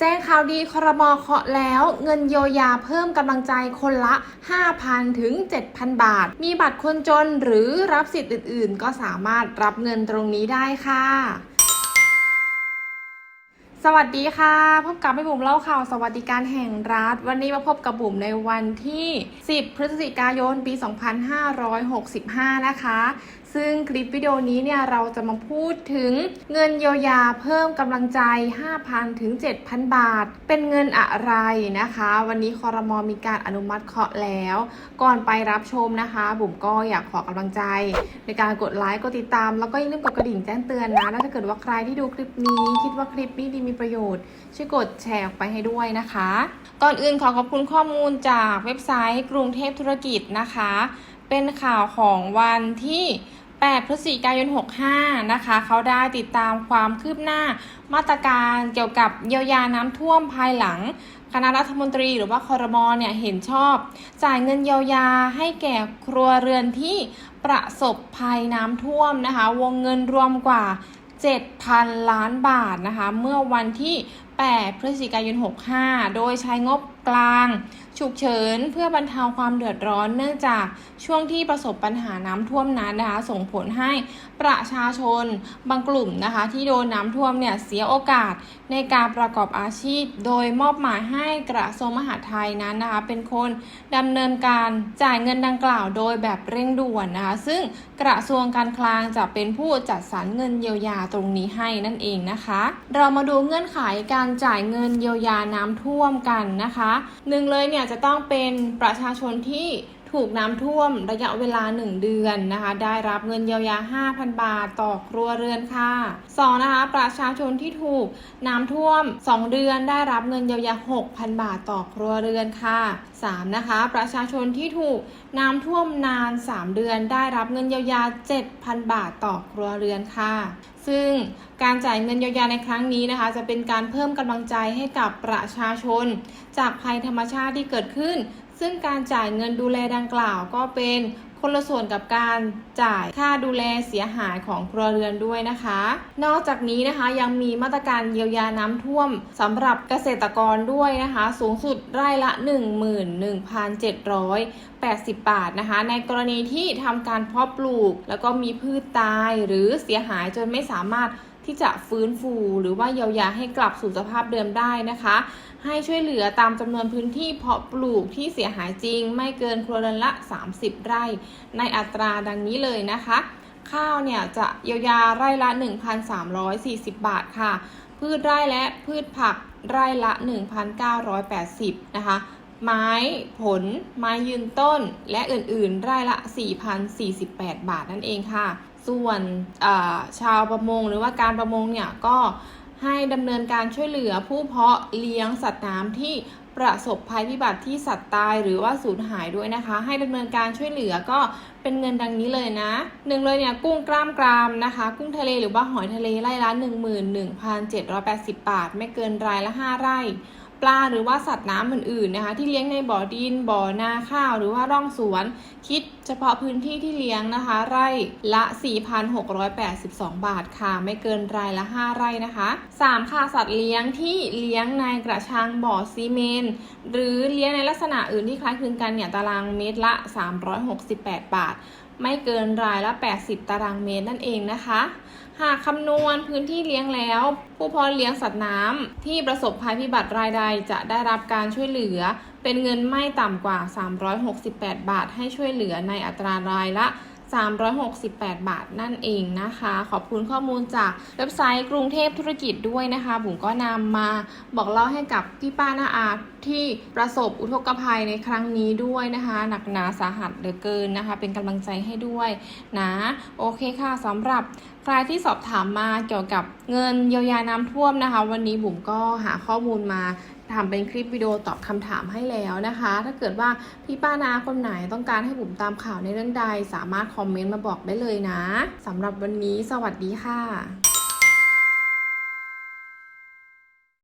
แจ้งข่าวดีครมเคาะแล้วเงินเยียวยาเพิ่มกำลังใจคนละ 5,000 ถึง 7,000 บาท มีบัตรคนจนหรือรับสิทธิ์อื่น ๆ ก็สามารถรับเงินตรงนี้ได้ค่ะ สวัสดีค่ะ พบกับแม่บุ๋มเล่าข่าวสวัสดิการแห่งรัฐ วันนี้มาพบกับบุ๋มในวันที่ 10 พฤศจิกายน ปี 2565 นะคะซึ่งคลิปวิดีโอนี้เนี่ยเราจะมาพูดถึงเงินเยียวยาเพิ่มกำลังใจ 5,000 ถึง 7,000 บาท เป็นเงินอะไรนะคะ วันนี้คอรมอมีการอนุมัติเคาะแล้ว ก่อนไปรับชมนะคะ บุ๋มก็อยากขอกำลังใจ ในการกดไลค์กดติดตาม แล้วก็อย่าลืมกดกระดิ่งแจ้งเตือนนะแล้วถ้าเกิดว่าใครที่ดูคลิปนี้ คิดว่าคลิปนี้ดีมีประโยชน์ช่วยกดแชร์ออกไปให้ด้วยนะคะ ก่อนอื่นขอขอบคุณข้อมูลจากเว็บไซต์กรุงเทพธุรกิจนะคะ เป็นข่าวของวันที่ 8 พฤศจิกายน 65 นะคะ เขาได้ติดตามความคืบหน้ามาตรการเกี่ยวกับเยียวยาน้ำท่วมภายหลัง คณะรัฐมนตรีหรือว่าคอรมอเนี่ยเห็นชอบ จ่ายเงินเยียวยาให้แก่ครัวเรือนที่ประสบภัยน้ำท่วมนะคะ วงเงินรวมกว่า 7,000 ล้านบาทนะคะ เมื่อวันที่ 8 พฤศจิกายน 65 โดยใช้งบกลาง ฉุกเฉินเพื่อบรรเทาความเดือดร้อนเนื่องจากช่วงที่ประสบปัญหาน้ำท่วมนั้นนะคะ ส่งผลให้ประชาชนบางกลุ่มนะคะ ที่โดนน้ำท่วมเนี่ยเสียโอกาสในการประกอบอาชีพ โดยมอบหมายให้กระทรวงมหาดไทยนั้นนะคะ เป็นคนดำเนินการจ่ายเงินดังกล่าวโดยแบบเร่งด่วนนะคะ ซึ่งกระทรวงการคลังจะเป็นผู้จัดสรรเงินเยียวยาตรงนี้ให้นั่นเองนะคะ เรามาดูเงื่อนไขการจ่ายเงินเยียวยาน้ำท่วมกันนะคะหนึ่งเลยเนี่ยจะต้องเป็นประชาชนที่ ถูกน้ำท่วมระยะเวลา 1 เดือนนะคะ ได้รับเงินเยียวยา 5,000 บาทต่อครัวเรือนค่ะ 2. นะคะ ประชาชนที่ถูกน้ำท่วม 2 เดือนได้รับเงินเยียวยา 6,000 บาทต่อครัวเรือนค่ะ 3. นะคะ ประชาชนที่ถูกน้ำท่วมนาน 3 เดือนได้รับเงินเยียวยา 7,000 บาทต่อครัวเรือนค่ะ ซึ่งการจ่ายเงินเยียวยาในครั้งนี้นะคะ จะเป็นการเพิ่มกำลังใจให้กับประชาชน จากภัยธรรมชาติที่เกิดขึ้น ซึ่งการจ่ายเงินดูแลดังกล่าวก็เป็นคนละส่วนกับการจ่ายค่าดูแลเสียหายของครัวเรือนด้วยนะคะ นอกจากนี้นะคะยังมีมาตรการเยียวยาน้ำท่วมสำหรับเกษตรกรด้วยนะคะ สูงสุดไร่ละ 11,780 บาทนะคะ ในกรณีที่ทำการเพาะปลูก แล้วก็มีพืชตายหรือเสียหายจนไม่สามารถ ที่จะฟื้นฟูหรือว่าเยียวยาให้กลับสู่สภาพเดิมได้นะคะ ให้ช่วยเหลือตามจำนวนพื้นที่เพาะปลูกที่เสียหายจริง ไม่เกินครัวเรือนละ 30 ไร่ ในอัตราดังนี้เลยนะคะ ข้าวเนี่ยจะเยียวยาไร่ละ 1,340 บาทค่ะ พืชไร่และพืชผักไร่ละ 1,980 นะคะ ไม้ผล ไม้ยืนต้น และอื่นๆไร่ละ 4,048 บาทนั่นเองค่ะ ส่วนชาวประมงหรือว่าการประมงเนี่ยก็ให้ดำเนินการช่วยเหลือผู้เพาะเลี้ยงสัตว์น้ำที่ประสบภัยพิบัติที่สัตว์ตายหรือว่าสูญหายด้วยนะคะ ให้ดำเนินการช่วยเหลือก็เป็นเงินดังนี้เลยนะหนึ่งเลยเนี่ยกุ้งกล้ามกรามนะคะ กุ้งทะเลหรือว่าหอยทะเลไร่ละ 11,780 บาท ไม่เกินรายละ 5 ไร่ ปลาหรือว่าสัตว์น้ำอื่นๆนะคะที่เลี้ยงในบ่อดินบ่อนาข้าวหรือว่าร่องสวน คิดเฉพาะพื้นที่ที่เลี้ยงนะคะ ไร่ละ 4,682 บาทค่ะ ไม่เกินรายละ 5 ไร่นะคะ 3. ค่ะสัตว์เลี้ยงที่เลี้ยงในกระชังบ่อซีเมนต์หรือเลี้ยงในลักษณะอื่นที่คล้ายคลึงกันเนี่ยตารางเมตรละ 368 บาท ไม่เกินรายละ 80 ตารางเมตรนั่นเองนะคะ หากคำนวณพื้นที่เลี้ยงแล้ว ผู้เพาะเลี้ยงสัตว์น้ำที่ประสบภัยพิบัติรายใดจะได้รับการช่วยเหลือ เป็นเงินไม่ต่ำกว่า 368 บาท ให้ช่วยเหลือในอัตรารายละ 368 บาทนั่นเองนะคะ ขอบคุณข้อมูลจากเว็บไซต์กรุงเทพธุรกิจด้วยนะคะบุ๋มก็นำมาบอกเล่าให้กับพี่ป้าน้าอาที่ประสบอุทกภัยในครั้งนี้ด้วยนะคะ หนักหนาสาหัสเหลือเกินนะคะ เป็นกำลังใจให้ด้วยนะโอเคค่ะสำหรับใครที่สอบถามมาเกี่ยวกับเงินเยียวยาน้ำท่วมนะคะ วันนี้บุ๋มก็หาข้อมูลมา ทำเป็นคลิปวิดีโอตอบคำถามให้แล้วนะคะ ถ้าเกิดว่าพี่ป้านาคนไหนต้องการให้บุ๋มตามข่าวในเรื่องใด สามารถคอมเมนต์มาบอกได้เลยนะสำหรับวันนี้สวัสดีค่ะ